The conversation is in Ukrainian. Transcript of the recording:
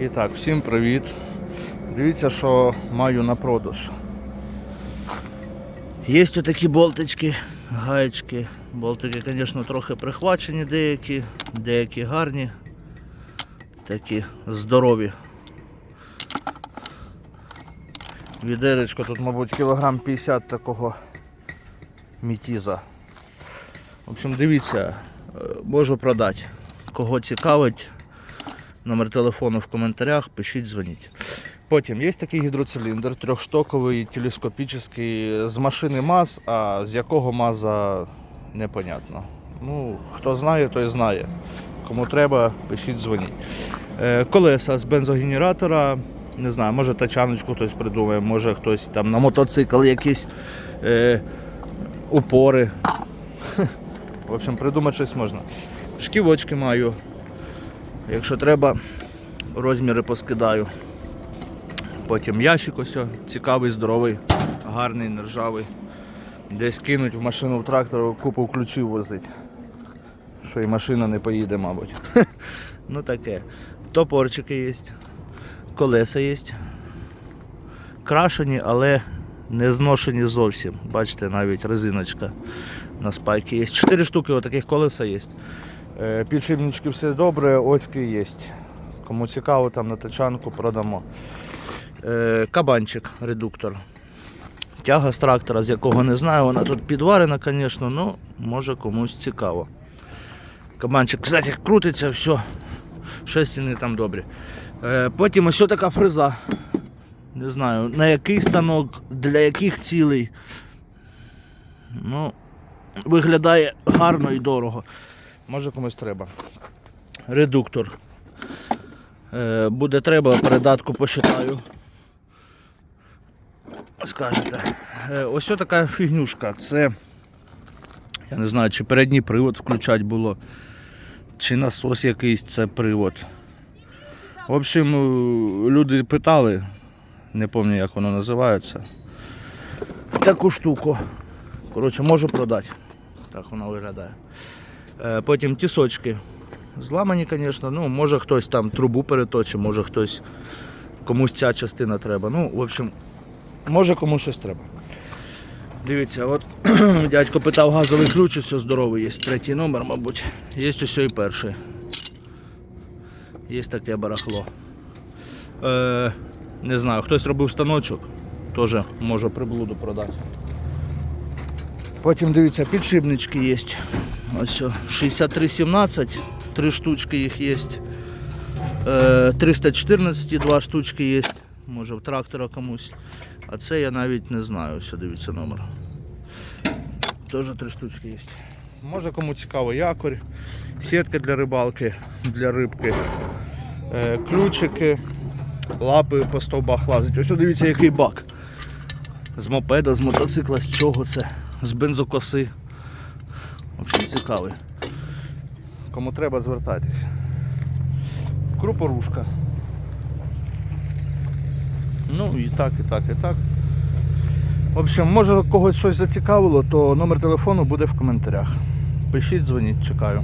І так, всім привіт. Дивіться, що маю на продаж. Є такі болтички, гаєчки. Болтики, звісно, трохи прихвачені деякі, деякі гарні, такі здорові. Відеречко тут, мабуть, кілограм 50 такого мітіза. В общем, дивіться, е, можу продати. Кого цікавить, номер телефону в коментарях, пишіть, дзвоніть. Потім є такий гідроциліндр, трьохштоковий, телескопічний, з машини МАЗ, а з якого МАЗа непонятно. Ну, хто знає, той знає. Кому треба, пишіть, дзвоніть. Е, Колеса з бензогенератора, не знаю, може тачаночку хтось придумає, може хтось там на мотоцикл якісь е, упори. В общем, придумати щось можна. Шківочки маю. Якщо треба, розміри поскидаю. Потім ящик ось цікавий, здоровий, гарний, нержавий. Десь кинуть в машину в трактор, купу ключів возить. Що і машина не поїде, мабуть. ну таке. Топорчики є, колеса є. Крашені, але не зношені зовсім. Бачите, навіть резиночка на спайки є. Чотири штуки отаких колеса є. Е, Підшипнички все добре, оськи є. Кому цікаво, там на тачанку продамо. Е, Кабанчик, редуктор. Тяга з трактора, з якого не знаю, вона тут підварена, звісно, але може комусь цікаво. Кабанчик, кстати, крутиться, все. Шестіни там добрі. Е, Потім ось така фреза. Не знаю, на який станок, для яких цілей. Ну, виглядає гарно і дорого. Може комусь треба. Редуктор. Е, буде треба, передатку посчитаю. Скажете. Е, ось така фігнюшка. Це. Я не знаю, чи передній привод включати було, чи насос якийсь це привод. В общем, е, люди питали, не пам'ятаю, як воно називається. Таку штуку. Коротше, можу продати. Так воно виглядає. Е, Потім тісочки. Зламані, звісно. Ну, може хтось там трубу переточить, може хтось комусь ця частина треба. Ну, в общем, може комусь щось треба. Дивіться, от дядько питав газовий ключ, все здоровий є. Третій номер, мабуть. Є ось і перший. Є таке барахло. Е, не знаю, хтось робив станочок, теж можу приблуду продати. Потім дивіться, підшипнички є. Ось о, 6317, три штучки їх є. Е, 314, два штучки є. Може в трактора комусь. А це я навіть не знаю. Ось дивіться номер. Теж три штучки є. Може кому цікаво якорь, сітка для рибалки, для рибки, е, ключики, лапи по стовбах лазить. Ось дивіться який бак. З мопеда, з мотоцикла, з чого це? З бензокоси. В общем, цікавий. Кому треба, звертайтесь. Крупорушка. Ну і так, і так, і так. В общем, може когось щось зацікавило, то номер телефону буде в коментарях. Пишіть, дзвоніть, чекаю.